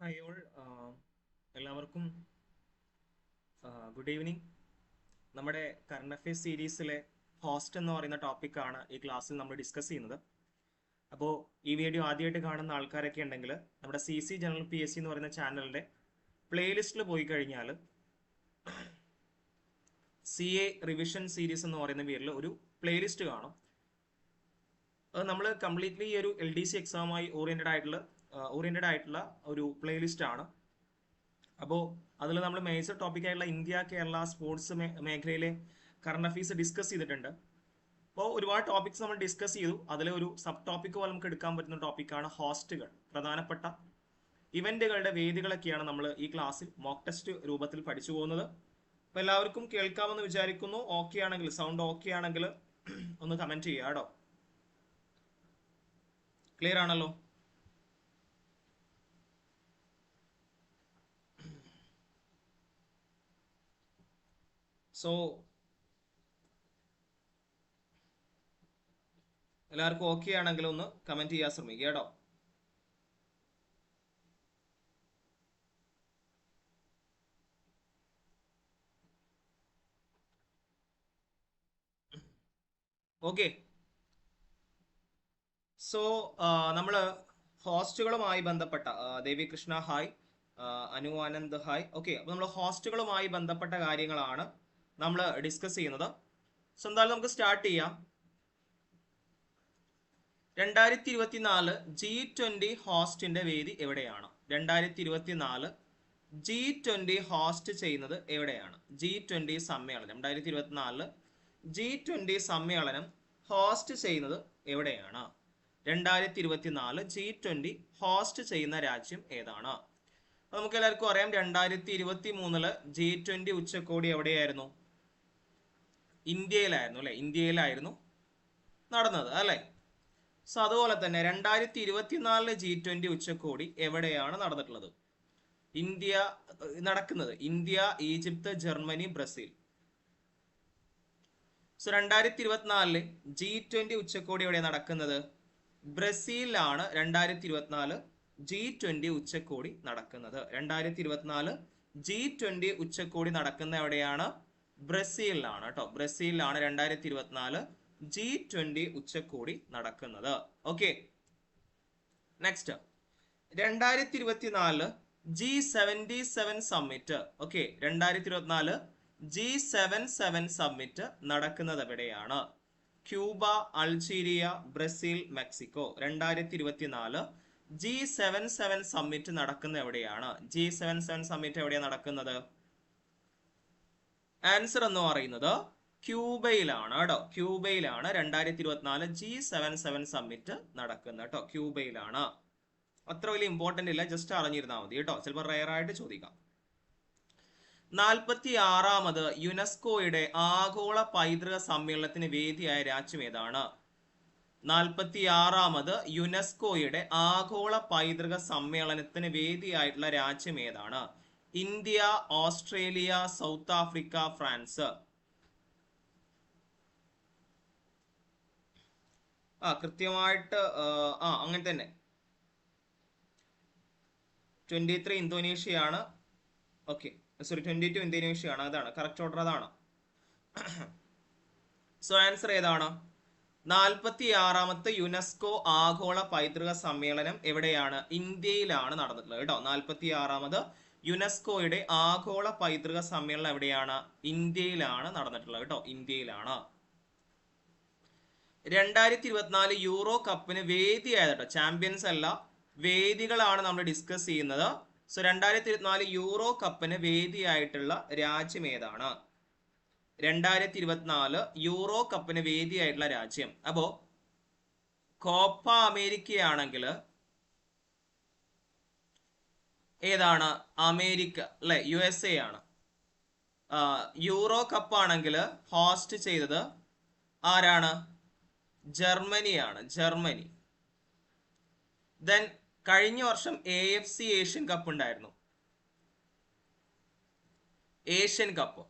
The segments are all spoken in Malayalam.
ഹായ് ഓൾ എല്ലാവർക്കും ഗുഡ് ഈവനിങ് നമ്മുടെ കറണ്ട് അഫയേഴ്സ് സീരീസിലെ ഹോസ്റ്റ് എന്ന് പറയുന്ന ടോപ്പിക്കാണ് ഈ ക്ലാസ്സിൽ നമ്മൾ ഡിസ്കസ് ചെയ്യുന്നത്. അപ്പോൾ ഈ വീഡിയോ ആദ്യമായിട്ട് കാണുന്ന ആൾക്കാരൊക്കെ ഉണ്ടെങ്കിൽ നമ്മുടെ C C general P S C എന്ന് പറയുന്ന ചാനലിന്റെ പ്ലേലിസ്റ്റിൽ പോയി കഴിഞ്ഞാൽ സി എ റിവിഷൻ സീരീസ് എന്ന് പറയുന്ന പേരിൽ ഒരു പ്ലേലിസ്റ്റ് കാണും. അത് നമ്മൾ കംപ്ലീറ്റ്ലി ഈ ഒരു എൽ ഡി സി എക്സാമായി ഓറിയന്റഡ് ആയിട്ടുള്ള ഓറിയന്റഡ് ആയിട്ടുള്ള ഒരു പ്ലേലിസ്റ്റ് ആണ്. അപ്പോൾ അതിൽ നമ്മൾ മേജർ ടോപ്പിക് ആയിട്ടുള്ള ഇന്ത്യ കേരള സ്പോർട്സ് മേഖലയിലെ കറണ്ട് അഫയേഴ്സ് ഡിസ്കസ് ചെയ്തിട്ടുണ്ട്. അപ്പോൾ ഒരുപാട് ടോപ്പിക്സ് നമ്മൾ ഡിസ്കസ് ചെയ്തു. അതിലെ ഒരു സബ് ടോപ്പിക് പോലെ നമുക്ക് എടുക്കാൻ പറ്റുന്ന ടോപ്പിക്കാണ് ഹോസ്റ്റുകൾ പ്രധാനപ്പെട്ട ഇവന്റുകളുടെ വേദികളൊക്കെയാണ് നമ്മൾ ഈ ക്ലാസ്സിൽ മോക്ക് ടെസ്റ്റ് രൂപത്തിൽ പഠിച്ചു പോകുന്നത്. അപ്പോൾ എല്ലാവർക്കും കേൾക്കാമെന്ന് വിചാരിക്കുന്നു. ഓക്കെ ആണെങ്കിൽ സൗണ്ട് ഓക്കെ ആണെങ്കിൽ ഒന്ന് കമന്റ് ചെയ്യുക കേട്ടോ. ക്ലിയർ ആണല്ലോ? സോ എല്ലാവർക്കും ഓക്കെ ആണെങ്കിൽ ഒന്ന് കമന്റ് ചെയ്യാൻ ശ്രമിക്കുക കേട്ടോ. ഓക്കെ സോ നമ്മൾ ഹോസ്റ്റുകളുമായി ബന്ധപ്പെട്ട Devi Krishna hi Anu Anand hi okay അപ്പോൾ നമ്മൾ ഹോസ്റ്റുകളുമായി ബന്ധപ്പെട്ട കാര്യങ്ങളാണ് നമ്മൾ ഡിസ്കസ് ചെയ്യുന്നത്. സോ എന്തായാലും നമുക്ക് സ്റ്റാർട്ട് ചെയ്യാം. രണ്ടായിരത്തി ഇരുപത്തിനാല് ജി ട്വന്റി ഹോസ്റ്റിന്റെ വേദി എവിടെയാണ്? രണ്ടായിരത്തി ഇരുപത്തിനാല് ജി ട്വന്റി ഹോസ്റ്റ് ചെയ്യുന്നത് എവിടെയാണ്? ജി ട്വന്റി സമ്മേളനം. രണ്ടായിരത്തി ഇരുപത്തിനാലിൽ ജി ട്വന്റി സമ്മേളനം ഹോസ്റ്റ് ചെയ്യുന്നത് എവിടെയാണ്? രണ്ടായിരത്തി ഇരുപത്തിനാല് ജി ട്വന്റി ഹോസ്റ്റ് ചെയ്യുന്ന രാജ്യം ഏതാണ്? നമുക്ക് എല്ലാവർക്കും അറിയാം രണ്ടായിരത്തി ഇരുപത്തി മൂന്നിൽ ജി ട്വന്റി ഉച്ചകോടി എവിടെയായിരുന്നു? ഇന്ത്യയിലായിരുന്നു അല്ലെ? ഇന്ത്യയിലായിരുന്നു നടന്നത് അല്ലെ? സോ അതുപോലെ തന്നെ രണ്ടായിരത്തി ഇരുപത്തിനാലിലെ ജി ട്വന്റി ഉച്ചകോടി എവിടെയാണ് നടന്നിട്ടുള്ളത്? ഇന്ത്യ നടക്കുന്നത് India Egypt Germany Brazil. So രണ്ടായിരത്തി ഇരുപത്തിനാലിൽ ജി ട്വന്റി ഉച്ചകോടി എവിടെ നടക്കുന്നത്? ബ്രസീലിലാണ് രണ്ടായിരത്തി ഇരുപത്തിനാല് ജി ട്വന്റി ഉച്ചകോടി നടക്കുന്നത്. രണ്ടായിരത്തി ഇരുപത്തിനാല് ജി ട്വന്റി ഉച്ചകോടി നടക്കുന്ന എവിടെയാണ്? ബ്രസീലിലാണ് കേട്ടോ. ബ്രസീലിലാണ് രണ്ടായിരത്തി ഇരുപത്തിനാല് ജി ട്വന്റി ഉച്ചകോടി നടക്കുന്നത്. ഓക്കെ നെക്സ്റ്റ് രണ്ടായിരത്തി ഇരുപത്തിനാല് G seventy seven summit okay രണ്ടായിരത്തി ഇരുപത്തിനാല് ജി സെവൻ സെവൻ സമ്മിറ്റ് നടക്കുന്നത് എവിടെയാണ്? Cuba Algeria Brazil Mexico. രണ്ടായിരത്തി ഇരുപത്തിനാല് ജി സെവൻ സെവൻ സമ്മിറ്റ് നടക്കുന്ന എവിടെയാണ്? ജി സെവൻ സെവൻ സമ്മിറ്റ് എവിടെയാണ് നടക്കുന്നത്? ആൻസർ എന്ന് പറയുന്നത് ക്യൂബയിലാണ് കേട്ടോ. ക്യൂബയിലാണ് രണ്ടായിരത്തി ഇരുപത്തിനാല് ജി സെവൻ സെവൻ സമ്മിറ്റ് നടക്കുന്നത് കേട്ടോ. ക്യൂബയിലാണ്. അത്ര വലിയ ഇമ്പോർട്ടന്റ് ഇല്ല. ജസ്റ്റ് അറിഞ്ഞിരുന്നാൽ മതി കേട്ടോ. ചിലപ്പോൾ റയർ ആയിട്ട് ചോദിക്കാം. നാൽപ്പത്തി ആറാമത് യുനെസ്കോയുടെ ആഗോള പൈതൃക സമ്മേളനത്തിന് വേദിയായ രാജ്യം ഏതാണ്? നാൽപ്പത്തി ആറാമത് യുനെസ്കോയുടെ ആഗോള പൈതൃക സമ്മേളനത്തിന് വേദിയായിട്ടുള്ള രാജ്യം ഏതാണ്? India Australia South Africa France. ആ കൃത്യമായിട്ട് ആ അങ്ങനെ തന്നെ. ട്വന്റി ത്രീ ഇന്തോനേഷ്യയാണ്. ഓക്കെ സോറി ട്വന്റി ടു ഇന്തോനേഷ്യയാണ്. അതാണ് കറക്റ്റ് ഓർഡർ അതാണ്. സോ ആൻസർ ഏതാണ്? നാൽപ്പത്തി ആറാമത്തെ യുനെസ്കോ ആഗോള പൈതൃക സമ്മേളനം എവിടെയാണ്? ഇന്ത്യയിലാണ് നടന്നിട്ടുള്ളത്. കേട്ടോ നാൽപ്പത്തി ആറാമത് യുനെസ്കോയുടെ ആഗോള പൈതൃക സമ്മേളനം എവിടെയാണ്? ഇന്ത്യയിലാണ് നടന്നിട്ടുള്ളത് കേട്ടോ. ഇന്ത്യയിലാണ്. രണ്ടായിരത്തി ഇരുപത്തിനാല് യൂറോ കപ്പിന് വേദിയായത് കേട്ടോ. ചാമ്പ്യൻസ് അല്ല വേദികളാണ് നമ്മൾ ഡിസ്കസ് ചെയ്യുന്നത്. സോ രണ്ടായിരത്തി ഇരുപത്തിനാല് യൂറോ കപ്പിന് വേദിയായിട്ടുള്ള രാജ്യം ഏതാണ്? രണ്ടായിരത്തി ഇരുപത്തിനാല് യൂറോ കപ്പിന് വേദിയായിട്ടുള്ള രാജ്യം. അപ്പോ കോപ്പ അമേരിക്കയാണെങ്കിൽ ഏതാണ്? അമേരിക്ക അല്ലെ? യു എസ് എ ആണ്. യൂറോ കപ്പ് ആണെങ്കിൽ ഹോസ്റ്റ് ചെയ്തത് ആരാണ്? ജർമ്മനിയാണ് ജർമ്മനി. ദെൻ കഴിഞ്ഞ വർഷം A F C Asian cup ഉണ്ടായിരുന്നു. ഏഷ്യൻ കപ്പ്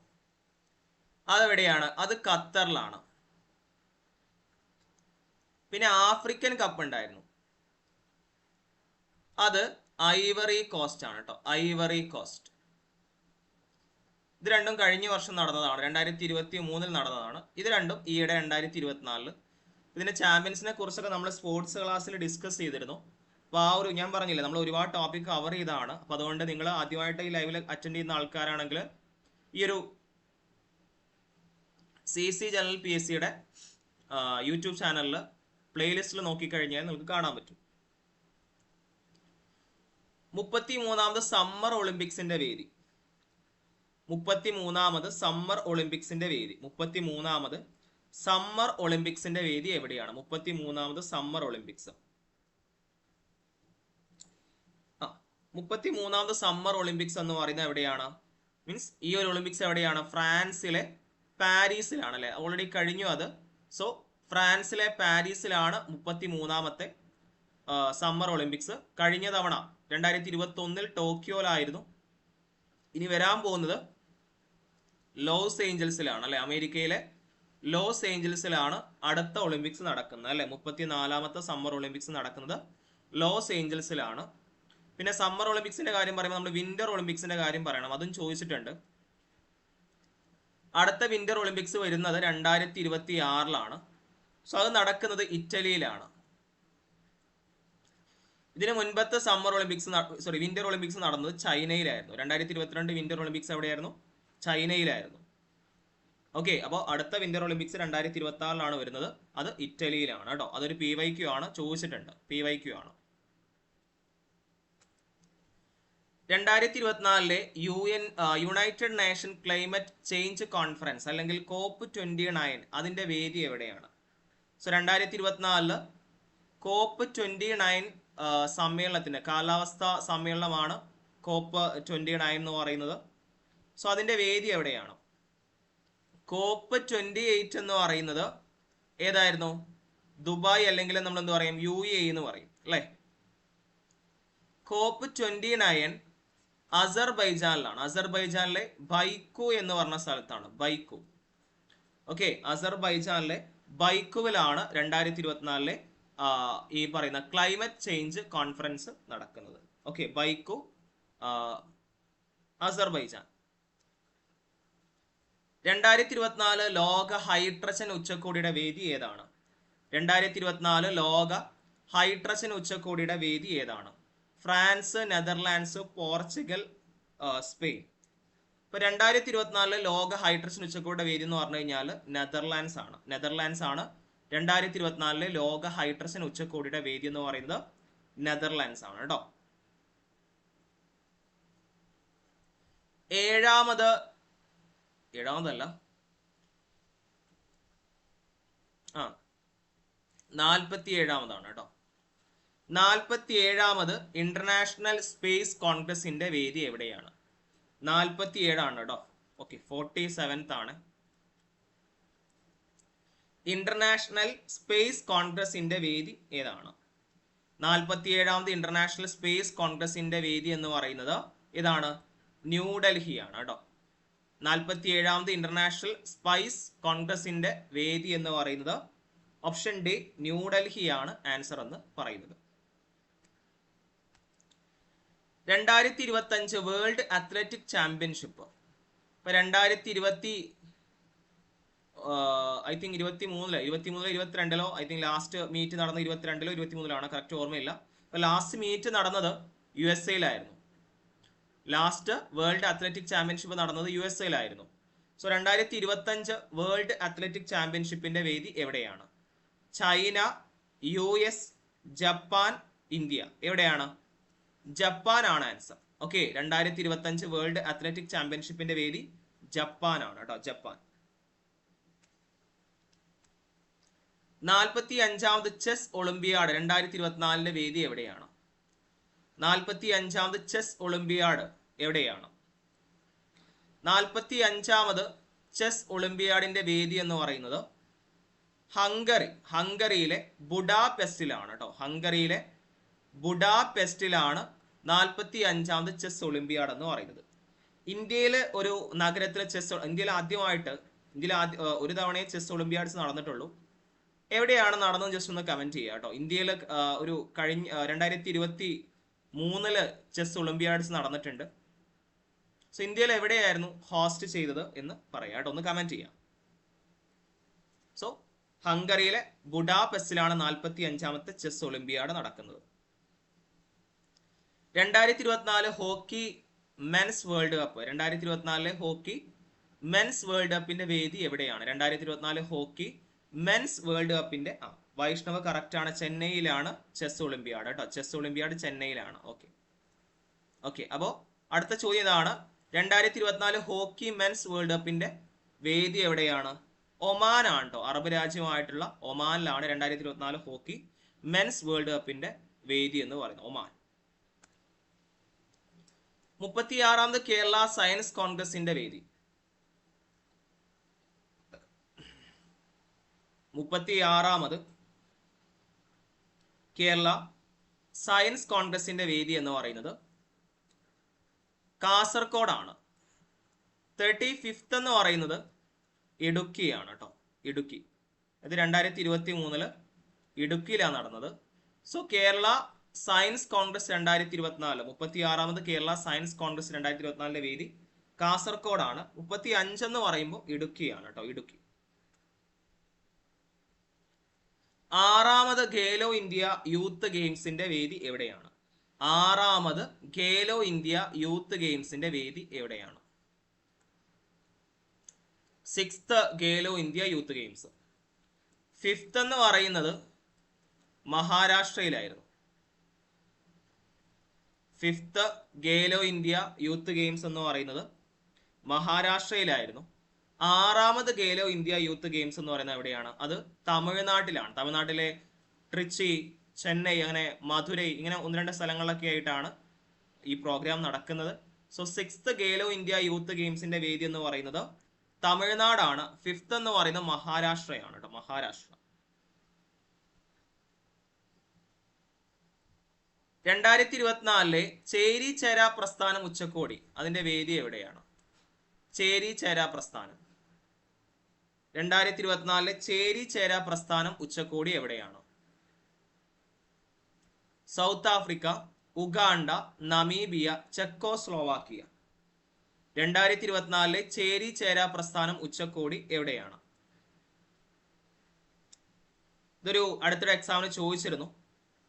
അതെവിടെയാണ്? അത് ഖത്തറിലാണ്. പിന്നെ ആഫ്രിക്കൻ കപ്പ് ഉണ്ടായിരുന്നു. അത് ഐവറി കോസ്റ്റ് ആണ് കേട്ടോ ഐവറി കോസ്റ്റ്. ഇത് രണ്ടും കഴിഞ്ഞ വർഷം നടന്നതാണ്. രണ്ടായിരത്തി ഇരുപത്തി മൂന്നിൽ നടന്നതാണ്. ഇത് രണ്ടും ഈയിടെ രണ്ടായിരത്തി ഇരുപത്തിനാലിൽ ഇതിന്റെ ചാമ്പ്യൻസിനെ കുറിച്ചൊക്കെ നമ്മൾ സ്പോർട്സ് ക്ലാസ്സിൽ ഡിസ്കസ് ചെയ്തിരുന്നു. അപ്പോൾ ആ ഒരു ഞാൻ പറഞ്ഞില്ലേ നമ്മൾ ഒരുപാട് ടോപ്പിക് കവർ ചെയ്താണ് അപ്പോൾ അതുകൊണ്ട് നിങ്ങൾ ആദ്യമായിട്ട് ഈ ലൈവിൽ അറ്റൻഡ് ചെയ്യുന്ന ആൾക്കാരാണെങ്കിൽ ഈ ഒരു C C general P S സിയുടെ യൂട്യൂബ് ചാനലിൽ പ്ലേലിസ്റ്റിൽ നോക്കിക്കഴിഞ്ഞാൽ നിങ്ങൾക്ക് കാണാൻ പറ്റും. മുപ്പത്തി മൂന്നാമത് സമ്മർ ഒളിമ്പിക്സിന്റെ വേദി. മുപ്പത്തി മൂന്നാമത് സമ്മർ ഒളിമ്പിക്സിന്റെ വേദി. മുപ്പത്തി മൂന്നാമത് സമ്മർ ഒളിമ്പിക്സിന്റെ വേദി എവിടെയാണ്? മുപ്പത്തി മൂന്നാമത് സമ്മർ ഒളിമ്പിക്സ് ആ മുപ്പത്തി മൂന്നാമത് സമ്മർ ഒളിമ്പിക്സ് എന്ന് പറയുന്നത് എവിടെയാണ്? മീൻസ് ഈ ഒരു ഒളിമ്പിക്സ് എവിടെയാണ്? ഫ്രാൻസിലെ പാരീസിലാണ് അല്ലെ? ഓൾറെഡി കഴിഞ്ഞു അത്. സോ ഫ്രാൻസിലെ പാരീസിലാണ് മുപ്പത്തി മൂന്നാമത്തെ സമ്മർ ഒളിമ്പിക്സ് കഴിഞ്ഞ തവണ രണ്ടായിരത്തി ഇരുപത്തി ഒന്നിൽ ടോക്കിയോയിലായിരുന്നു. ഇനി വരാൻ പോകുന്നത് ലോസ് ഏഞ്ചൽസിലാണ് അല്ലെ? അമേരിക്കയിലെ ലോസ് ഏഞ്ചൽസിലാണ് അടുത്ത ഒളിമ്പിക്സ് നടക്കുന്നത് അല്ലെ? മുപ്പത്തിനാലാമത്തെ സമ്മർ ഒളിമ്പിക്സ് നടക്കുന്നത് ലോസ് ഏഞ്ചൽസിലാണ്. പിന്നെ സമ്മർ ഒളിമ്പിക്സിന്റെ കാര്യം പറയുമ്പോൾ നമ്മൾ വിന്റർ ഒളിമ്പിക്സിന്റെ കാര്യം പറയണം. അതും ചോദിച്ചിട്ടുണ്ട്. അടുത്ത വിന്റർ ഒളിമ്പിക്സ് വരുന്നത് രണ്ടായിരത്തി ഇരുപത്തി ആറിലാണ് സോ അത് നടക്കുന്നത് ഇറ്റലിയിലാണ്. ഇതിന് മുൻപത്തെ summer Olympics sorry winter Olympics നടന്നത് ചൈനയിലായിരുന്നു. രണ്ടായിരത്തി ഇരുപത്തിരണ്ട് വിന്റർ ഒളിമ്പിക്സ് എവിടെയായിരുന്നു? ചൈനയിലായിരുന്നു. ഓക്കെ അപ്പോൾ അടുത്ത വിന്റർ ഒളിമ്പിക്സ് രണ്ടായിരത്തി ഇരുപത്തി ആറിലാണ് വരുന്നത്. അത് ഇറ്റലിയിലാണ് കേട്ടോ. അതൊരു പി വൈ ക്യു ആണ്. ചോദിച്ചിട്ടുണ്ട്. പി വൈ ക്യു ആണ്. രണ്ടായിരത്തി ഇരുപത്തിനാലിലെ U N United Nation climate change conference അല്ലെങ്കിൽ കോപ്പ് ട്വന്റി നയൻ അതിന്റെ വേദി എവിടെയാണ്? സോ രണ്ടായിരത്തി ഇരുപത്തിനാലിൽ കോപ്പ് ട്വന്റി നയൻ സമ്മേളനത്തിന് കാലാവസ്ഥ സമ്മേളനമാണ് കോപ്പ് ട്വന്റി നയൻ എന്ന് പറയുന്നത്. സോ അതിന്റെ വേദി എവിടെയാണ്? കോപ്പ് ട്വന്റി എയ്റ്റ് എന്ന് പറയുന്നത് ഏതായിരുന്നു? ദുബായ് അല്ലെങ്കിൽ നമ്മൾ എന്ത് പറയും? യു എ എന്ന് പറയും അല്ലേ? കോപ്പ് ട്വന്റി നയൻ അസർബൈജാനിലാണ്. അസർബൈജാനിലെ ബൈക്കു എന്ന് പറഞ്ഞ സ്ഥലത്താണ് ബൈക്കു. ഓക്കെ അസർബൈജാനിലെ ബൈക്കുവിലാണ് രണ്ടായിരത്തി ഇരുപത്തിനാലിലെ ഈ പറയുന്ന ക്ലൈമറ്റ് ചേഞ്ച് കോൺഫറൻസ് നടക്കുന്നത്. Okay Baku Azerbaijan. രണ്ടായിരത്തി ഇരുപത്തിനാല് ലോക ഹൈഡ്രജൻ ഉച്ചകോടിയുടെ വേദി ഏതാണ്? രണ്ടായിരത്തി ഇരുപത്തിനാല് ലോക ഹൈഡ്രജൻ ഉച്ചകോടിയുടെ വേദി ഏതാണ്? France Netherlands Portugal Spain. ഇപ്പൊ രണ്ടായിരത്തി ഇരുപത്തിനാലിൽ ലോക ഹൈഡ്രജൻ ഉച്ചകോടിയുടെ വേദി എന്ന് പറഞ്ഞു കഴിഞ്ഞാൽ നെതർലാൻഡ്സ് ആണ്. നെതർലാൻഡ്സ് ആണ് രണ്ടായിരത്തി ഇരുപത്തിനാലിലെ ലോക ഹൈഡ്രസൻ ഉച്ചകോടിയുടെ വേദി എന്ന് പറയുന്നത് നെതർലാൻഡ്സ് ആണ് കേട്ടോ. ഏഴാമത് ഏഴാമതല്ല. ആ നാൽപ്പത്തി ഏഴാമതാണ് കേട്ടോ. നാൽപ്പത്തി ഏഴാമത് ഇന്റർനാഷണൽ സ്പേസ് കോൺഗ്രസിന്റെ വേദി എവിടെയാണ്? നാൽപ്പത്തി ഏഴാണ് കേട്ടോ. ഓക്കെ ഫോർട്ടി സെവൻത്ത് ആണ്. ഇന്റർനാഷണൽ സ്പേസ് കോൺഗ്രസിന്റെ വേദി ഏതാണ്? നാൽപ്പത്തി ഏഴാമത് ഇന്റർനാഷണൽ സ്പേസ് കോൺഗ്രസിന്റെ വേദി എന്ന് പറയുന്നത് ഇതാണ് ന്യൂഡൽഹിയാണ് കേട്ടോ. നാൽപ്പത്തി ഏഴാമത് ഇന്റർനാഷണൽ സ്പൈസ് കോൺഗ്രസിന്റെ വേദി എന്ന് പറയുന്നത് ഓപ്ഷൻ ഡി ന്യൂഡൽഹിയാണ് ആൻസർ എന്ന് പറയുന്നത്. രണ്ടായിരത്തി ഇരുപത്തി അഞ്ച് വേൾഡ് അത്ലറ്റിക് ചാമ്പ്യൻഷിപ്പ് ഇപ്പൊ രണ്ടായിരത്തി ഇരുപത്തി ഐ തിങ്ക് ഇരുപത്തി മൂന്നിൽ ഇരുപത്തി മൂന്നിലോ ഇരുപത്തിരണ്ടിലോ ഐ തിങ്ക് ലാസ്റ്റ് മീറ്റ് നടന്ന ഇരുപത്തിരണ്ടിലോ ഇരുപത്തി മൂന്നിലാണ് കറക്റ്റ് ഓർമ്മയില്ല. അപ്പൊ ലാസ്റ്റ് മീറ്റ് നടന്നത് യു എസ് എയിലായിരുന്നു ലാസ്റ്റ് വേൾഡ് അത്ലറ്റിക് ചാമ്പ്യൻഷിപ്പ് നടന്നത് യു എസ് എയിലായിരുന്നു സോ രണ്ടായിരത്തി ഇരുപത്തി അഞ്ച് വേൾഡ് അത്ലറ്റിക് ചാമ്പ്യൻഷിപ്പിന്റെ വേദി എവിടെയാണ്? China U S Japan India. എവിടെയാണ്? ജപ്പാൻ ആണ് ആൻസർ ഓക്കെ രണ്ടായിരത്തി ഇരുപത്തി അഞ്ച് വേൾഡ് അത്ലറ്റിക് ചാമ്പ്യൻഷിപ്പിന്റെ വേദി ജപ്പാനാണ് കേട്ടോ ജപ്പാൻ. നാൽപ്പത്തി അഞ്ചാമത് ചെസ് ഒളിമ്പിയാഡ് രണ്ടായിരത്തി ഇരുപത്തിനാലിന്റെ വേദി എവിടെയാണ്? നാൽപ്പത്തി അഞ്ചാമത് ചെസ് ഒളിമ്പിയാഡ് എവിടെയാണ്? നാൽപ്പത്തി അഞ്ചാമത് ചെസ് ഒളിമ്പിയാഡിന്റെ വേദി എന്ന് പറയുന്നത് ഹംഗറി ഹംഗറിയിലെ ബുഡാപെസ്റ്റിലാണ് കേട്ടോ ഹംഗറിയിലെ ബുഡാപെസ്റ്റിലാണ് നാൽപ്പത്തി അഞ്ചാമത് ചെസ് ഒളിമ്പിയാഡ് എന്ന് പറയുന്നത്. ഇന്ത്യയിലെ ഒരു നഗരത്തിലെ ചെസ് ഇന്ത്യയിൽ ആദ്യമായിട്ട് ഇന്ത്യയിൽ ആദ്യ ഒരു തവണയെ ചെസ് ഒളിമ്പിയാഡ്സ് നടന്നിട്ടുള്ളൂ. എവിടെയാണ് നടന്നത്? ജസ്റ്റ് ഒന്ന് കമന്റ് ചെയ്യുക കേട്ടോ. ഇന്ത്യയിൽ ഒരു കഴിഞ്ഞ രണ്ടായിരത്തി ഇരുപത്തി മൂന്നിൽ ചെസ് ഒളിമ്പിയാഡ്സ് നടന്നിട്ടുണ്ട്. സോ ഇന്ത്യയിൽ എവിടെയായിരുന്നു ഹോസ്റ്റ് ചെയ്തത് എന്ന് പറയാം കേട്ടോ. ഒന്ന് കമന്റ് ചെയ്യാം. സോ ഹംഗറിയിലെ ബുഡാപെസ്റ്റിലാണ് നാൽപ്പത്തി അഞ്ചാമത്തെ ചെസ് ഒളിമ്പിയാഡ് നടക്കുന്നത്. രണ്ടായിരത്തി ഇരുപത്തിനാല് ഹോക്കി മെൻസ് വേൾഡ് കപ്പ്. രണ്ടായിരത്തി ഇരുപത്തിനാലിലെ ഹോക്കി മെൻസ് വേൾഡ് കപ്പിന്റെ വേദി എവിടെയാണ്? രണ്ടായിരത്തി ഇരുപത്തിനാല് ഹോക്കി മെൻസ് വേൾഡ് കപ്പിന്റെ ആ വൈഷ്ണവ് കറക്റ്റ് ആണ് ചെന്നൈയിലാണ് ചെസ് ഒളിമ്പിയാഡ് കേട്ടോ. ചെസ് ഒളിമ്പിയാഡ് ചെന്നൈയിലാണ്. ഓക്കെ ഓക്കെ അപ്പോൾ അടുത്ത ചോദ്യം ഇതാണ്. രണ്ടായിരത്തി ഇരുപത്തിനാല് ഹോക്കി മെൻസ് വേൾഡ് കപ്പിന്റെ വേദി എവിടെയാണ്? ഒമാൻ ആണ് അറബ് രാജ്യമായിട്ടുള്ള ഒമാനിലാണ് രണ്ടായിരത്തി ഇരുപത്തിനാല് ഹോക്കി മെൻസ് വേൾഡ് കപ്പിന്റെ വേദി എന്ന് പറയുന്നത്. ഒമാൻ. മുപ്പത്തിയാറാമത് കേരള സയൻസ് കോൺഗ്രസിന്റെ വേദി. മുപ്പത്തിയാറാമത് കേരള സയൻസ് കോൺഗ്രസിന്റെ വേദി എന്ന് പറയുന്നത് കാസർഗോഡാണ്. തേർട്ടി ഫിഫ്ത്ത് എന്ന് പറയുന്നത് ഇടുക്കിയാണ് കേട്ടോ ഇടുക്കി. ഇത് രണ്ടായിരത്തി ഇരുപത്തി മൂന്നിൽ ഇടുക്കിയിലാണ് നടന്നത്. സോ കേരള സയൻസ് കോൺഗ്രസ് രണ്ടായിരത്തി ഇരുപത്തിനാല് മുപ്പത്തി ആറാമത് കേരള സയൻസ് കോൺഗ്രസ് രണ്ടായിരത്തി ഇരുപത്തിനാലിന്റെ വേദി കാസർഗോഡാണ്. മുപ്പത്തി അഞ്ചെന്ന് പറയുമ്പോൾ ഇടുക്കിയാണ് കേട്ടോ ഇടുക്കി. ആറാമത് ഖേലോ ഇന്ത്യ യൂത്ത് ഗെയിംസിന്റെ വേദി എവിടെയാണ്? ആറാമത് ഖേലോ ഇന്ത്യ യൂത്ത് ഗെയിംസിന്റെ വേദി എവിടെയാണ്? Sixth Khelo India youth games. Fifth എന്ന് പറയുന്നത് മഹാരാഷ്ട്രയിലായിരുന്നു. Fifth Khelo India youth games എന്ന് പറയുന്നത് മഹാരാഷ്ട്രയിലായിരുന്നു. ആറാമത് ഖേലോ ഇന്ത്യ യൂത്ത് ഗെയിംസ് എന്ന് പറയുന്നത് എവിടെയാണ്? അത് തമിഴ്നാട്ടിലാണ്. തമിഴ്നാട്ടിലെ ട്രിച്ചി ചെന്നൈ അങ്ങനെ മധുരൈ ഇങ്ങനെ ഒന്ന് രണ്ട് സ്ഥലങ്ങളിലൊക്കെ ആയിട്ടാണ് ഈ പ്രോഗ്രാം നടക്കുന്നത്. So sixth Khelo India youth ഗെയിംസിന്റെ വേദി എന്ന് പറയുന്നത് തമിഴ്നാടാണ്. ഫിഫ്ത്ത് എന്ന് പറയുന്നത് മഹാരാഷ്ട്രയാണ് കേട്ടോ. മഹാരാഷ്ട്ര. രണ്ടായിരത്തി ഇരുപത്തിനാലിലെ ചേരി ചേര പ്രസ്ഥാനം ഉച്ചകോടി. അതിന്റെ വേദി എവിടെയാണ്? ചേരി ചേര പ്രസ്ഥാനം. രണ്ടായിരത്തി ഇരുപത്തിനാലിലെ ചേരി ചേര പ്രസ്ഥാനം ഉച്ചകോടി എവിടെയാണ്? South Africa Uganda Namibia Czechoslovakia. രണ്ടായിരത്തി ഇരുപത്തിനാലിലെ ചേരി ചേര പ്രസ്ഥാനം ഉച്ചകോടി എവിടെയാണ്? ഇതൊരു അടുത്തൊരു എക്സാമിന് ചോദിച്ചിരുന്നു.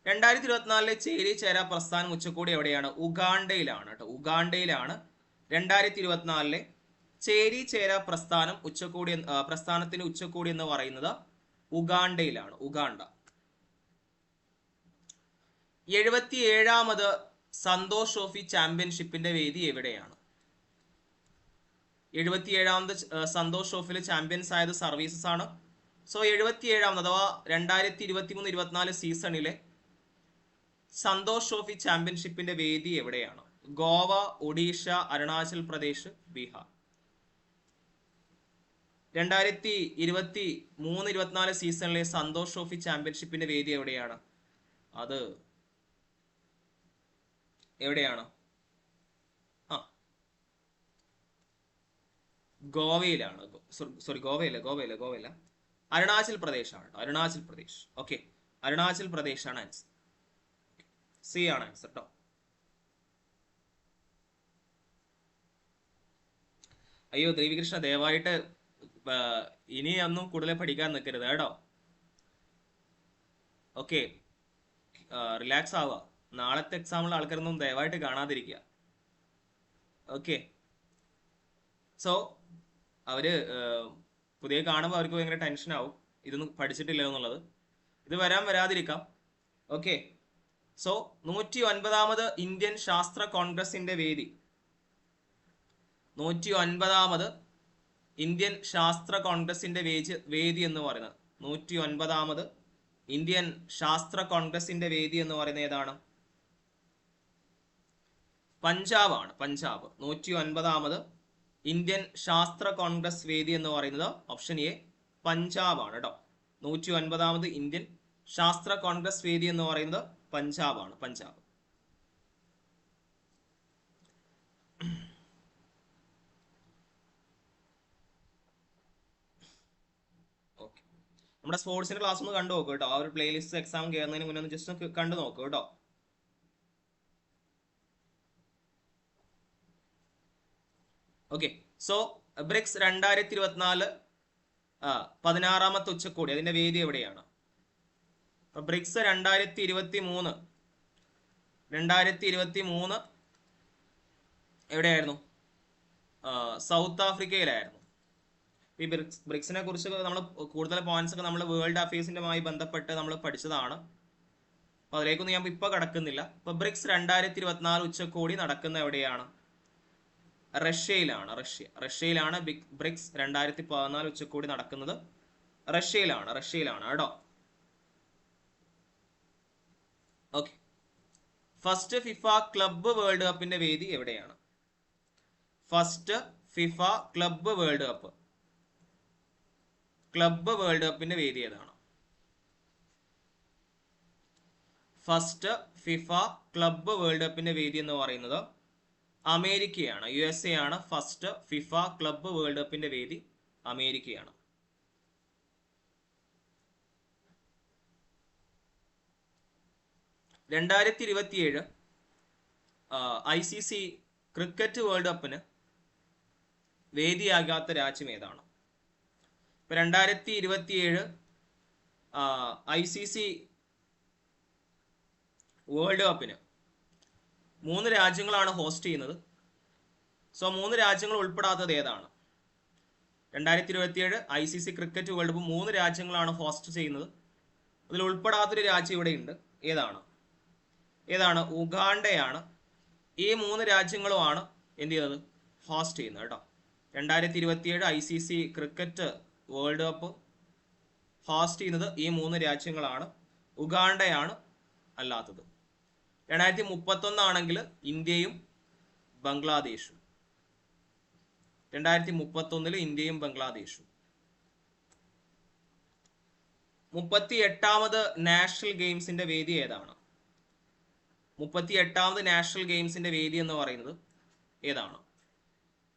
രണ്ടായിരത്തി ഇരുപത്തിനാലിലെ ചേരി ചേര പ്രസ്ഥാനം ഉച്ചകോടി എവിടെയാണ്? ഉഗാണ്ടയിലാണ് കേട്ടോ. ഉഗാണ്ടയിലാണ്. രണ്ടായിരത്തി ഇരുപത്തിനാലിലെ ചേരി ചേര പ്രസ്ഥാനം ഉച്ചകോടി പ്രസ്ഥാനത്തിന് ഉച്ചകോടി എന്ന് പറയുന്നത് ഉഗാണ്ടയിലാണ് ഉഗാണ്ട. എഴുപത്തി ഏഴാമത് സന്തോഷ് ട്രോഫി ചാമ്പ്യൻഷിപ്പിന്റെ വേദി എവിടെയാണ്? എഴുപത്തിയേഴാമത് സന്തോഷ് ട്രോഫിയിൽ ചാമ്പ്യൻസ് ആയത് സർവീസസ് ആണ്. സോ എഴുപത്തിയേഴാമത് അഥവാ രണ്ടായിരത്തി ഇരുപത്തി മൂന്ന് ഇരുപത്തിനാല് സീസണിലെ സന്തോഷ് ട്രോഫി ചാമ്പ്യൻഷിപ്പിന്റെ വേദി എവിടെയാണ്? ഗോവ ഒഡീഷ അരുണാചൽ പ്രദേശ് ബീഹാർ. രണ്ടായിരത്തി ഇരുപത്തി മൂന്ന് ഇരുപത്തിനാല് സീസണിലെ സന്തോഷ് ട്രോഫി ചാമ്പ്യൻഷിപ്പിന്റെ വേദി എവിടെയാണ്? അത് എവിടെയാണ്? ആ. ഗോവയിലാണ്. സോറി ഗോവയില്ല ഗോവയില്ല ഗോവയില്ല. അരുണാചൽ പ്രദേശാണ് അരുണാചൽ പ്രദേശ്. ഓക്കെ. അരുണാചൽ പ്രദേശ് ആണ് ആൻസർ. സി ആണ് ആൻസർ കേട്ടോ അയ്യോ ദേവികൃഷ്ണ ദയവായിട്ട് ഇനി ഒന്നും കൂടുതൽ പഠിക്കാൻ നിൽക്കരുത് കേട്ടോ. ഓക്കെ റിലാക്സ് ആവുക. നാളത്തെ എക്സാമിൽ ആൾക്കാരൊന്നും ദയവായിട്ട് കാണാതിരിക്കുക. ഓക്കെ സോ അവർ പുതിയ കാണുമ്പോൾ അവർക്ക് ഭയങ്കര ടെൻഷൻ ആവും. ഇതൊന്നും പഠിച്ചിട്ടില്ല എന്നുള്ളത്. ഇത് വരാൻ വരാതിരിക്കാം. ഓക്കെ സോ നൂറ്റി ഒൻപതാമത് ഇന്ത്യൻ ശാസ്ത്ര കോൺഗ്രസിന്റെ വേദി. നൂറ്റി ഒൻപതാമത് ഇന്ത്യൻ ശാസ്ത്ര കോൺഗ്രസിന്റെ വേദി വേദി എന്ന് പറയുന്നത്. നൂറ്റി ഒൻപതാമത് ഇന്ത്യൻ ശാസ്ത്ര കോൺഗ്രസിന്റെ വേദി എന്ന് പറയുന്നത് ഏതാണ്? പഞ്ചാബ് ആണ് പഞ്ചാബ്. നൂറ്റി ഒൻപതാമത് ഇന്ത്യൻ ശാസ്ത്ര കോൺഗ്രസ് വേദി എന്ന് പറയുന്നത് ഓപ്ഷൻ എ പഞ്ചാബ് ആണ് കേട്ടോ. നൂറ്റി ഒൻപതാമത് ഇന്ത്യൻ ശാസ്ത്ര കോൺഗ്രസ് വേദി എന്ന് പറയുന്നത് പഞ്ചാബ് ആണ് പഞ്ചാബ്. നമ്മുടെ സ്പോർട്സിന്റെ ക്ലാസ് ഒന്ന് കണ്ടു നോക്കൂ കേട്ടോ. ആ ഒരു പ്ലേലിസ്റ്റ് എക്സാം കയറുന്നതിന് മുന്നേ ഒന്ന് ജസ്റ്റ് കണ്ടു നോക്കൂ കേട്ടോ. ഓക്കെ സോ ബ്രിക്സ് രണ്ടായിരത്തി ഇരുപത്തിനാല് പതിനാറാമത്തെ ഉച്ചക്കോടി അതിന്റെ വേദി എവിടെയാണ്? അപ്പൊ ബ്രിക്സ് രണ്ടായിരത്തി ഇരുപത്തി മൂന്ന് രണ്ടായിരത്തി ഇരുപത്തി മൂന്ന് എവിടെയായിരുന്നു സൗത്ത് ആഫ്രിക്കയിലായിരുന്നു ഈ ബ്രിക്സ് ബ്രിക്സിനെ കുറിച്ച് നമ്മൾ കൂടുതൽ പോയിന്റ്സ് ഒക്കെ നമ്മൾ വേൾഡ് അഫയേഴ്സിന്റെമായി ബന്ധപ്പെട്ട് നമ്മൾ പഠിച്ചതാണ്. അപ്പോൾ അതിലേക്കൊന്നും ഞാൻ ഇപ്പോൾ കടക്കുന്നില്ല. ഇപ്പോൾ ബ്രിക്സ് രണ്ടായിരത്തി ഇരുപത്തിനാല് ഉച്ചകോടി നടക്കുന്ന എവിടെയാണ്? റഷ്യയിലാണ് റഷ്യ. റഷ്യയിലാണ് ബിഗ് ബ്രിക്സ് രണ്ടായിരത്തി പതിനാല് ഉച്ചകോടി നടക്കുന്നത്. റഷ്യയിലാണ് റഷ്യയിലാണ് കേട്ടോ. Okay first FIFA club world കപ്പിന്റെ വേദി എവിടെയാണ്? First FIFA club world cup club world കപ്പിന്റെ വേദി ഏതാണ്? ഫസ്റ്റ് ഫിഫ ക്ലബ്ബ് വേൾഡ് കപ്പിന്റെ വേദി എന്ന് പറയുന്നത് അമേരിക്കയാണ്. യു എസ് എ ആണ്. ഫസ്റ്റ് ഫിഫ ക്ലബ്ബ് വേൾഡ് കപ്പിന്റെ വേദി അമേരിക്കയാണ്. രണ്ടായിരത്തി ഇരുപത്തിയേഴ് I C C cricket world കപ്പിന് വേദിയാകാത്ത രാജ്യം ഏതാണ്? ഇപ്പൊ രണ്ടായിരത്തി ഇരുപത്തിയേഴ് ഐ സി സി വേൾഡ് കപ്പിന് മൂന്ന് രാജ്യങ്ങളാണ് ഹോസ്റ്റ് ചെയ്യുന്നത്. സോ മൂന്ന് രാജ്യങ്ങൾ ഉൾപ്പെടാത്തത് ഏതാണ്? രണ്ടായിരത്തി ഇരുപത്തിയേഴ് I C C cricket world cup മൂന്ന് രാജ്യങ്ങളാണ് ഹോസ്റ്റ് ചെയ്യുന്നത്. അതിൽ ഉൾപ്പെടാത്തൊരു രാജ്യം ഇവിടെയുണ്ട് ഏതാണ്? ഏതാണ്? ഉഗാണ്ടയാണ്. ഈ മൂന്ന് രാജ്യങ്ങളുമാണ് എന്ത് ചെയ്യുന്നത്? ഹോസ്റ്റ് ചെയ്യുന്നത് കേട്ടോ. രണ്ടായിരത്തി ഇരുപത്തിയേഴ് I C C cricket world cup host ചെയ്യുന്നത് ഈ മൂന്ന് രാജ്യങ്ങളാണ്. ഉഗാണ്ടയാണ് അല്ലാത്തത്. രണ്ടായിരത്തി മുപ്പത്തൊന്നാണെങ്കിൽ ഇന്ത്യയും ബംഗ്ലാദേശും. രണ്ടായിരത്തി മുപ്പത്തൊന്നിൽ ഇന്ത്യയും ബംഗ്ലാദേശും. മുപ്പത്തി എട്ടാമത് നാഷണൽ ഗെയിംസിന്റെ വേദി ഏതാണ്? മുപ്പത്തി എട്ടാമത് നാഷണൽ ഗെയിംസിന്റെ വേദി എന്ന് പറയുന്നത് ഏതാണ്?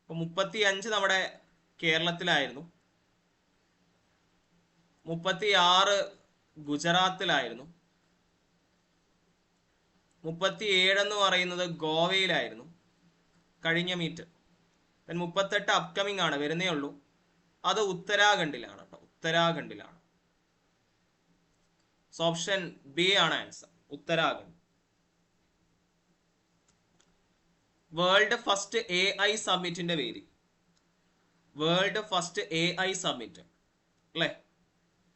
അപ്പൊ മുപ്പത്തി അഞ്ച് നമ്മുടെ കേരളത്തിലായിരുന്നു. മുപ്പത്തി ആറ് ഗുജറാത്തിലായിരുന്നു. മുപ്പത്തി എന്ന് പറയുന്നത് ഗോവയിലായിരുന്നു കഴിഞ്ഞ മീറ്റ് മുപ്പത്തെട്ട് അപ്കമിങ് ആണ് വരുന്നേ ഉള്ളൂ. അത് ഉത്തരാഖണ്ഡിലാണ് കേട്ടോ ഉത്തരാഖണ്ഡിലാണ്. സോ ഓപ്ഷൻ ബി ആണ് answer Uttarakhand. World first A I സബ്മിറ്റിന്റെ വേദി world first A I submit അല്ലേ?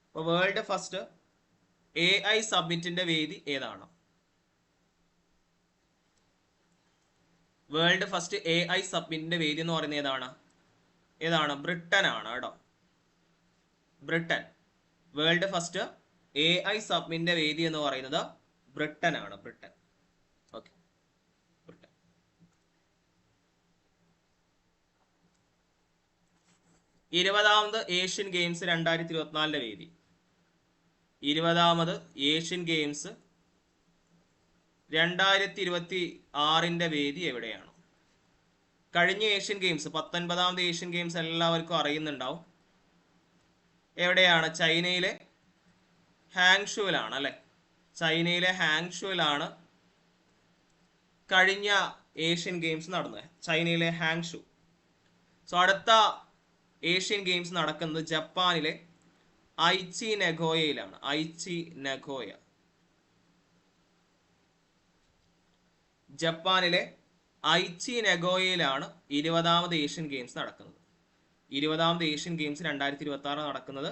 അപ്പൊ വേൾഡ് ഫസ്റ്റ് എ ഐ സബ്മിറ്റിന്റെ വേദി ഏതാണ്? വേൾഡ് ഫസ്റ്റ് എ ഐ സബ്മിറ്റിന്റെ വേദി എന്ന് പറയുന്നത് ഏതാണ്? ഏതാണ്? ബ്രിട്ടൻ ആണ് കേട്ടോ. Britain. World first A I സബ്മിറ്റിന്റെ വേദി എന്ന് പറയുന്നത് ബ്രിട്ടൻ ആണ് ബ്രിട്ടൻ. ബ്രിട്ടൻ. ഇരുപതാമത് ഏഷ്യൻ ഗെയിംസ് രണ്ടായിരത്തി ഇരുപത്തിനാലിന്റെ വേദി. ഇരുപതാമത് ഏഷ്യൻ ഗെയിംസ് രണ്ടായിരത്തി ഇരുപത്തി ആറിന്റെ വേദി എവിടെയാണ്? കഴിഞ്ഞ ഏഷ്യൻ ഗെയിംസ് പത്തൊൻപതാമത് ഏഷ്യൻ ഗെയിംസ് എല്ലാവർക്കും അറിയുന്നുണ്ടാവും. എവിടെയാണ്? ചൈനയിലെ ഹാങ്ഷുവിലാണ് അല്ലേ ചൈനയിലെ ഹാങ്ഷുവിലാണ് കഴിഞ്ഞ ഏഷ്യൻ ഗെയിംസ് നടന്നത്. ചൈനയിലെ ഹാങ്ഷു. സോ അടുത്ത ഏഷ്യൻ ഗെയിംസ് നടക്കുന്നത് ജപ്പാനിലെ ഐച്ചി നഗോയയിലാണ്. Aichi Nagoya. ജപ്പാനിലെ ഐച്ചി നഗോയയിലാണ് ഇരുപതാമത് ഏഷ്യൻ ഗെയിംസ് നടക്കുന്നത്. ഇരുപതാമത് ഏഷ്യൻ ഗെയിംസ് രണ്ടായിരത്തി ഇരുപത്തി ആറ് നടക്കുന്നത്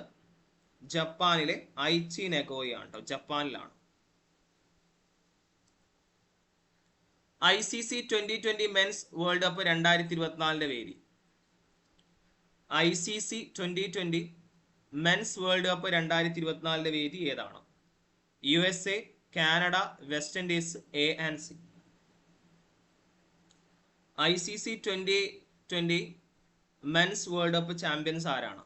ജപ്പാനിലെ ഐച്ചി നഗോയാണ് കേട്ടോ ജപ്പാനിലാണ്. I C C twenty twenty men's world cup രണ്ടായിരത്തി ഇരുപത്തിനാലിന്റെ വേദി I C C twenty twenty men's world cup രണ്ടായിരത്തി ഇരുപത്തിനാലിന്റെ വേദി ഏതാണ്? U S A Canada West Indies A and C I C C twenty twenty men's world cup champions ആരാണ്?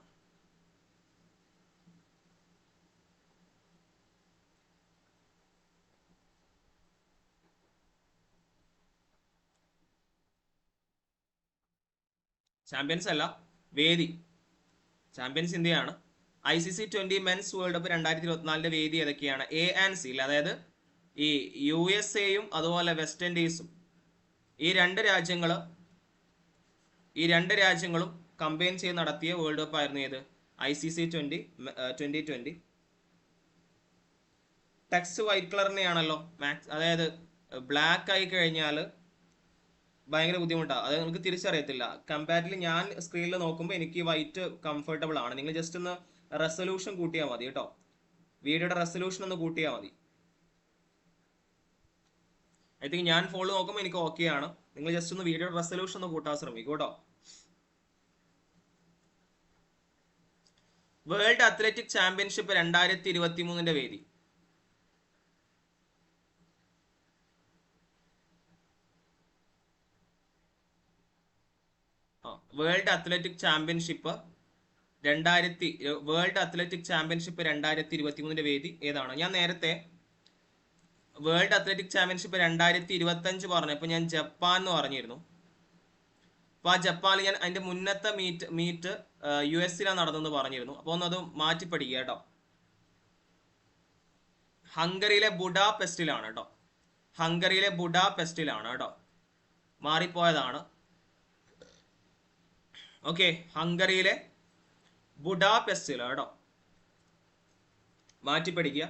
ചാമ്പ്യൻസ് അല്ല വേദി. ചാമ്പ്യൻസ് ഇന്ത്യയാണ്. I C C twenty men's world cup രണ്ടായിരത്തി ഇരുപത്തിനാലിന്റെ വേദി ഏതൊക്കെയാണ്? എ ആൻഡ് സിയിൽ അതായത് ഈ യു എസ് എയും അതുപോലെ വെസ്റ്റ് ഇൻഡീസും. ഈ രണ്ട് രാജ്യങ്ങൾ ഈ രണ്ട് രാജ്യങ്ങളും കമ്പയിൻ ചെയ്ത് നടത്തിയ വേൾഡ് കപ്പ് ആയിരുന്നു ഏത്? I C C twenty twenty twenty. Text white കളറിനെയാണല്ലോ max അതായത് ബ്ലാക്ക് ആയി കഴിഞ്ഞാൽ ഭയങ്കര ബുദ്ധിമുട്ടാണ് അത് നിങ്ങൾക്ക് തിരിച്ചറിയത്തില്ല. കമ്പാരിറ്റീവ്ലി ഞാൻ സ്ക്രീനിൽ നോക്കുമ്പോൾ എനിക്ക് വൈറ്റ് കംഫർട്ടബിൾ ആണ്. നിങ്ങൾ ജസ്റ്റ് ഒന്ന് റെസൊല്യൂഷൻ കൂട്ടിയാൽ മതി കേട്ടോ. വീഡിയോയുടെ റെസൊല്യൂഷൻ ഒന്ന് കൂട്ടിയാൽ മതി. ഐ തിങ്ക് ഞാൻ ഫോണിൽ നോക്കുമ്പോൾ എനിക്ക് ഓക്കെ ആണ്. നിങ്ങൾ ജസ്റ്റ് ഒന്ന് വീഡിയോയുടെ റെസൊല്യൂഷൻ ഒന്ന് കൂട്ടാൻ ശ്രമിക്കും കേട്ടോ. വേൾഡ് അത്ലറ്റിക് ചാമ്പ്യൻഷിപ്പ് രണ്ടായിരത്തി ഇരുപത്തി മൂന്നിന്റെ വേദി വേൾഡ് അത്ലറ്റിക് ചാമ്പ്യൻഷിപ്പ് രണ്ടായിരത്തി വേൾഡ് അത്ലറ്റിക് ചാമ്പ്യൻഷിപ്പ് രണ്ടായിരത്തി ഇരുപത്തി മൂന്നിന്റെ വേദി ഏതാണ്? ഞാൻ നേരത്തെ വേൾഡ് അത്ലറ്റിക് ചാമ്പ്യൻഷിപ്പ് രണ്ടായിരത്തി ഇരുപത്തി അഞ്ച് പറഞ്ഞപ്പോൾ ഞാൻ ജപ്പാൻ എന്ന് പറഞ്ഞിരുന്നു. അപ്പോൾ ആ ജപ്പാനിൽ ഞാൻ അതിന്റെ മുന്നത്തെ മീറ്റ് മീറ്റ് യു എസിലാണ് നടന്നെന്ന് പറഞ്ഞിരുന്നു. അപ്പോൾ ഒന്ന് അത് മാറ്റി പഠിക്കുക കേട്ടോ. ഹംഗറിയിലെ ബുഡാ പെസ്റ്റിലാണ് കേട്ടോ. ഹംഗറിയിലെ ബുഡാ പെസ്റ്റിലാണ് കേട്ടോ. മാറിപ്പോയതാണ്. ഓക്കെ ഹംഗറിയിലെ ബുഡാ പെസ്റ്റിൽ കേട്ടോ മാറ്റി പഠിക്കുക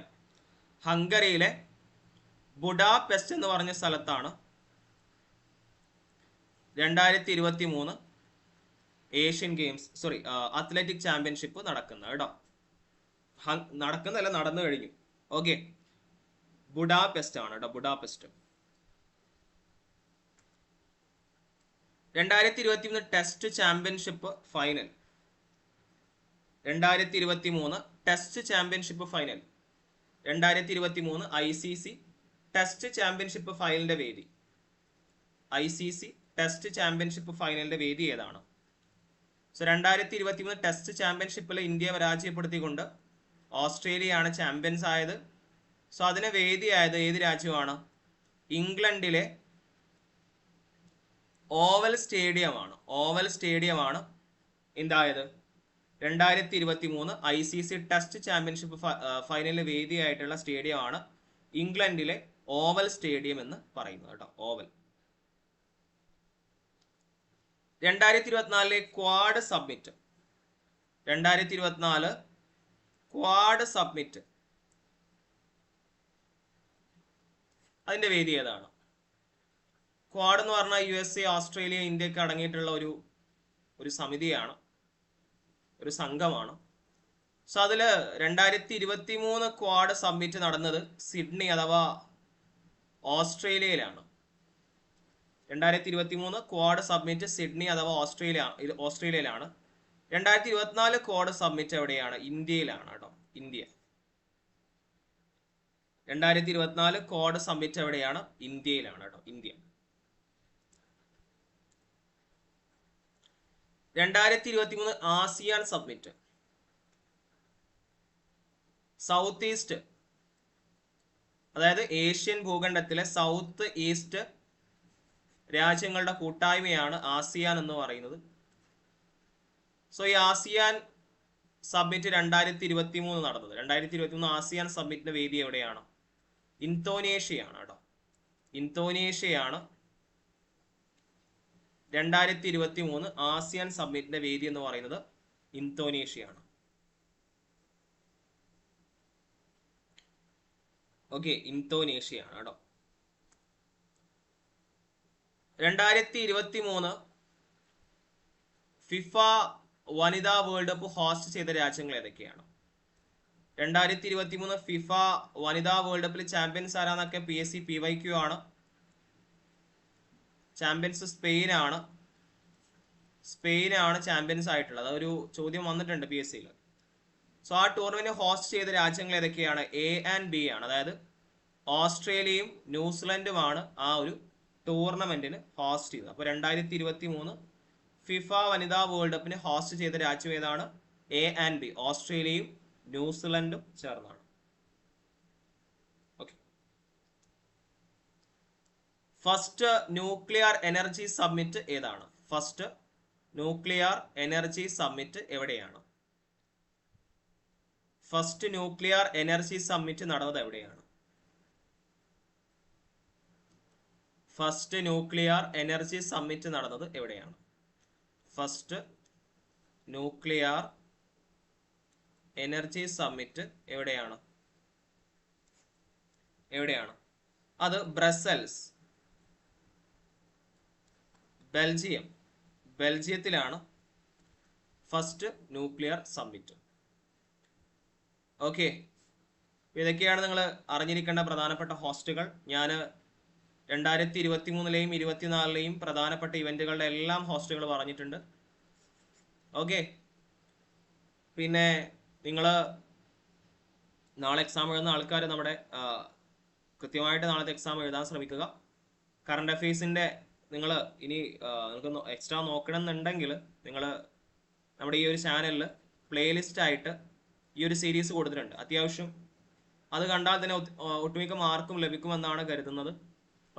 ഹംഗറിയിലെ ബുഡാപെസ്റ്റ് എന്ന് പറഞ്ഞ സ്ഥലത്താണ് രണ്ടായിരത്തി ഇരുപത്തി മൂന്ന് Asian games sorry athletic championship നടക്കുന്നത് കേട്ടോ. നടക്കുന്നല്ല നടന്നു കഴിഞ്ഞു. ഓക്കെ. ബുഡാപെസ്റ്റ് ആണ് കേട്ടോ ബുഡാപെസ്റ്റ്. രണ്ടായിരത്തി ഇരുപത്തി മൂന്ന് ടെസ്റ്റ് ചാമ്പ്യൻഷിപ്പ് ഫൈനൽ. രണ്ടായിരത്തി ഇരുപത്തി മൂന്ന് ടെസ്റ്റ് ചാമ്പ്യൻഷിപ്പ് ഫൈനൽ രണ്ടായിരത്തി ഇരുപത്തി മൂന്ന് I C C test championship ഫൈനലിന്റെ വേദി I C C test championship ഫൈനലിന്റെ വേദി ഏതാണ്? സോ രണ്ടായിരത്തി ഇരുപത്തി മൂന്ന് ടെസ്റ്റ് ചാമ്പ്യൻഷിപ്പിൽ ഇന്ത്യ പരാജയപ്പെടുത്തിക്കൊണ്ട് ഓസ്ട്രേലിയയാണ് ചാമ്പ്യൻസ് ആയത്. സോ അതിന് വേദിയായത് ഏത് രാജ്യമാണ്? ഇംഗ്ലണ്ടിലെ ഓവൽ സ്റ്റേഡിയമാണ്. ഓവൽ സ്റ്റേഡിയമാണ് എന്തായത്? രണ്ടായിരത്തി ഇരുപത്തി മൂന്ന് I C C test championship ഫൈനലിന് വേദിയായിട്ടുള്ള സ്റ്റേഡിയമാണ് ഇംഗ്ലണ്ടിലെ ഓവൽ സ്റ്റേഡിയം എന്ന് പറയുന്നത് കേട്ടോ ഓവൽ. രണ്ടായിരത്തി ഇരുപത്തിനാലിലെ ക്വാഡ് സബ്മിറ്റ്. രണ്ടായിരത്തി ഇരുപത്തിനാല് ക്വാഡ് സബ്മിറ്റ്. അതിന്റെ വേദി ഏതാണ്? ക്വാഡ് എന്ന് പറഞ്ഞാൽ യു എസ് എ ഓസ്ട്രേലിയ ഇന്ത്യയ്ക്ക് അടങ്ങിയിട്ടുള്ള ഒരു ഒരു സമിതിയാണ്. ഒരു സംഘമാണ്. സോ അതിൽ രണ്ടായിരത്തി ഇരുപത്തി മൂന്ന് ക്വാഡ് സബ്മിറ്റ് നടന്നത് സിഡ്നി അഥവാ ഓസ്ട്രേലിയയിലാണ്. രണ്ടായിരത്തി ഇരുപത്തി മൂന്ന് ക്വാഡ് സബ്മിറ്റ് സിഡ്നി അഥവാ ഓസ്ട്രേലിയ ഓസ്ട്രേലിയയിലാണ്. രണ്ടായിരത്തി ഇരുപത്തിനാല് ക്വാഡ് സബ്മിറ്റ് എവിടെയാണ്? ഇന്ത്യയിലാണ് കേട്ടോ ഇന്ത്യ. രണ്ടായിരത്തി ഇരുപത്തിനാല് ക്വാഡ് സബ്മിറ്റ് എവിടെയാണ്? ഇന്ത്യയിലാണ് കേട്ടോ ഇന്ത്യ. രണ്ടായിരത്തി ഇരുപത്തി മൂന്ന് ആസിയാൻ സബ്മിറ്റ്. സൗത്ത് ഈസ്റ്റ് അതായത് ഏഷ്യൻ ഭൂഖണ്ഡത്തിലെ സൗത്ത് ഈസ്റ്റ് രാജ്യങ്ങളുടെ കൂട്ടായ്മയാണ് ആസിയാൻ എന്ന് പറയുന്നത്. സോ ഈ ആസിയാൻ സബ്മിറ്റ് രണ്ടായിരത്തി ഇരുപത്തി മൂന്ന് നടന്നത്. രണ്ടായിരത്തി ഇരുപത്തി മൂന്ന് ആസിയാൻ സബ്മിറ്റിന്റെ വേദി എവിടെയാണ്? ഇന്തോനേഷ്യയാണ് കേട്ടോ. ഇന്തോനേഷ്യയാണ് രണ്ടായിരത്തി ഇരുപത്തി മൂന്ന് ആസിയാൻ സമ്മിറ്റിന്റെ വേദി എന്ന് പറയുന്നത് ഇന്തോനേഷ്യയാണ്. ഓക്കെ ഇന്തോനേഷ്യയാണ് കേട്ടോ. രണ്ടായിരത്തി ഇരുപത്തി മൂന്ന് ഫിഫ വനിതാ വേൾഡ് കപ്പ് ഹോസ്റ്റ് ചെയ്ത രാജ്യങ്ങൾ ഏതൊക്കെയാണ്? രണ്ടായിരത്തി ഇരുപത്തി മൂന്ന് ഫിഫ വനിതാ വേൾഡ് കപ്പിൽ champions ആരാന്നൊക്കെ P S C P Y Q ആണ്. ചാമ്പ്യൻസ് സ്പെയിൻ ആണ്. ചാമ്പ്യൻസ് ആയിട്ടുള്ളത്. അതൊരു ചോദ്യം വന്നിട്ടുണ്ട് പി എസ് സിയിൽ സോ ആ ടൂർണമെന്റ് ഹോസ്റ്റ് ചെയ്ത രാജ്യങ്ങൾ ഏതൊക്കെയാണ്? എ ആൻഡ് ബി ആണ്. അതായത് ഓസ്ട്രേലിയയും ന്യൂസിലൻഡുമാണ് ആ ഒരു ടൂർണമെന്റിന് ഹോസ്റ്റ് ചെയ്തത്. അപ്പോൾ രണ്ടായിരത്തി ഇരുപത്തി മൂന്ന് ഫിഫ വനിതാ വേൾഡ് കപ്പിന് ഹോസ്റ്റ് ചെയ്ത രാജ്യം ഏതാണ്? എ ആൻഡ് ബി ഓസ്ട്രേലിയയും ന്യൂസിലൻഡും ചേർന്നാണ് okay first nuclear energy submit ഏതാണ്? ഫസ്റ്റ് ന്യൂക്ലിയർ എനർജി സബ്മിറ്റ് എവിടെയാണ്? ഫസ്റ്റ് ന്യൂക്ലിയർ എനർജി സബ്മിറ്റ് നടന്നത് എവിടെയാണ്? ഫസ്റ്റ് ന്യൂക്ലിയർ എനർജി സമ്മിറ്റ് നടന്നത് എവിടെയാണ്? ഫസ്റ്റ് ന്യൂക്ലിയർ എനർജി സമ്മിറ്റ് എവിടെയാണ്? എവിടെയാണ്? അത് ബ്രസൽസ്. ബെൽജിയം. ബെൽജിയത്തിലാണ് ഫസ്റ്റ് ന്യൂക്ലിയർ സമ്മിറ്റ് ഓക്കെ ഇതൊക്കെയാണ് നിങ്ങൾ അറിഞ്ഞിരിക്കേണ്ട പ്രധാനപ്പെട്ട ഹോസ്റ്റുകൾ ഞാൻ രണ്ടായിരത്തി ഇരുപത്തി മൂന്നിലെയും ഇരുപത്തിനാലിലെയും പ്രധാനപ്പെട്ട ഇവന്റുകളുടെ എല്ലാം ഹോസ്റ്റുകൾ പറഞ്ഞിട്ടുണ്ട്. ഓക്കെ പിന്നെ നിങ്ങൾ നാളെ എക്സാം എഴുതുന്ന ആൾക്കാർ നമ്മുടെ കൃത്യമായിട്ട് നാളത്തെ എക്സാം എഴുതാൻ ശ്രമിക്കുക. കറണ്ട് അഫയേഴ്സിന്റെ നിങ്ങൾ ഇനി നിങ്ങൾക്ക് എക്സ്ട്രാ നോക്കണം എന്നുണ്ടെങ്കിൽ നിങ്ങൾ നമ്മുടെ ഈ ഒരു ചാനലിൽ പ്ലേലിസ്റ്റ് ആയിട്ട് ഈ ഒരു സീരീസ് കൊടുത്തിട്ടുണ്ട്. അത്യാവശ്യം അത് കണ്ടാൽ തന്നെ ഒട്ടുമിക്ക മാർക്കും ലഭിക്കുമെന്നാണ് കരുതുന്നത്.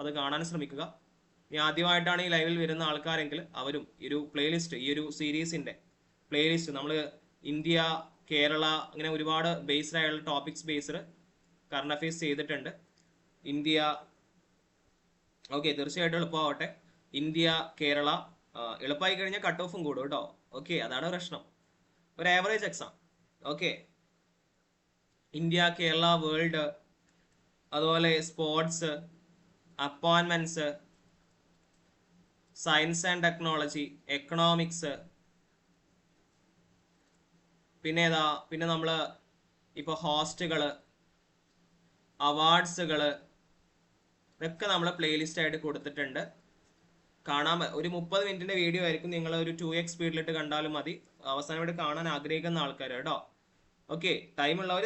അത് കാണാൻ ശ്രമിക്കുക. ഇനി ആദ്യമായിട്ടാണ് ഈ ലൈവിൽ വരുന്ന ആൾക്കാരെങ്കിൽ അവരും ഈ ഒരു പ്ലേലിസ്റ്റ് ഈ ഒരു സീരീസിന്റെ പ്ലേലിസ്റ്റ് നമ്മൾ ഇന്ത്യ കേരള അങ്ങനെ ഒരുപാട് ബേസ്ഡ് ആയുള്ള ടോപ്പിക്സ് ബേസ്ഡ് കറണ്ട് ചെയ്തിട്ടുണ്ട്. ഇന്ത്യ ഓക്കെ തീർച്ചയായിട്ടും എളുപ്പമാവട്ടെ. ഇന്ത്യ കേരള എളുപ്പമായി കഴിഞ്ഞാൽ കട്ട് ഓഫും കൂടും കേട്ടോ. ഓക്കെ അതാണ് പ്രശ്നം. ഒരു average exam okay India Kerala world അതുപോലെ sports appointments science and technology economics പിന്നെ ഏതാ? പിന്നെ നമ്മൾ ഇപ്പോൾ ഹോസ്റ്റുകൾ അവാർഡ്സുകൾ ഇതൊക്കെ നമ്മൾ പ്ലേലിസ്റ്റ് ആയിട്ട് കൊടുത്തിട്ടുണ്ട്. കാണാൻ ഒരു മുപ്പത് മിനിറ്റിന്റെ വീഡിയോ ആയിരിക്കും നിങ്ങൾ ഒരു ടു എക്സ് സ്പീഡിലിട്ട് കണ്ടാലും മതി. അവസാനം ഇവിടെ കാണാൻ ആഗ്രഹിക്കുന്ന ആൾക്കാർ കേട്ടോ ഓക്കെ ടൈം ഉള്ളവർ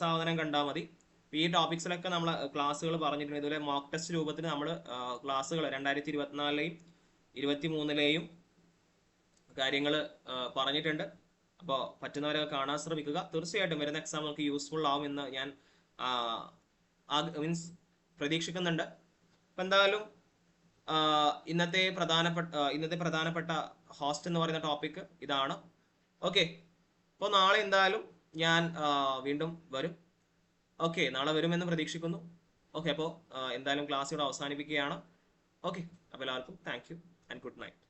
സാധനം കണ്ടാൽ മതി. ഈ ടോപ്പിക്സിലൊക്കെ നമ്മൾ ക്ലാസ്സുകൾ പറഞ്ഞിട്ടുണ്ട്. ഇതുപോലെ മോക്ക് ടെസ്റ്റ് രൂപത്തിൽ നമ്മൾ ക്ലാസ്സുകൾ രണ്ടായിരത്തി ഇരുപത്തിനാലിലെയും ഇരുപത്തി മൂന്നിലെയും കാര്യങ്ങൾ പറഞ്ഞിട്ടുണ്ട്. അപ്പോൾ പറ്റുന്നവരൊക്കെ കാണാൻ ശ്രമിക്കുക. തീർച്ചയായിട്ടും വരുന്ന എക്സാമുകൾക്ക് യൂസ്ഫുൾ ആവും എന്ന് ഞാൻ മീൻസ് പ്രതീക്ഷിക്കുന്നുണ്ട്. അപ്പം എന്തായാലും ഇന്നത്തെ പ്രധാനപ്പെട്ട ഇന്നത്തെ പ്രധാനപ്പെട്ട ഹോസ്റ്റ് എന്ന് പറയുന്ന ടോപ്പിക് ഇതാണ്. ഓക്കെ അപ്പോൾ നാളെ എന്തായാലും ഞാൻ വീണ്ടും വരും. ഓക്കെ നാളെ വരുമെന്ന് പ്രതീക്ഷിക്കുന്നു. ഓക്കെ അപ്പോൾ എന്തായാലും ക്ലാസ് ഇവിടെ അവസാനിപ്പിക്കുകയാണ്. ഓക്കെ അപ്പോൾ എല്ലാവർക്കും thank you and good night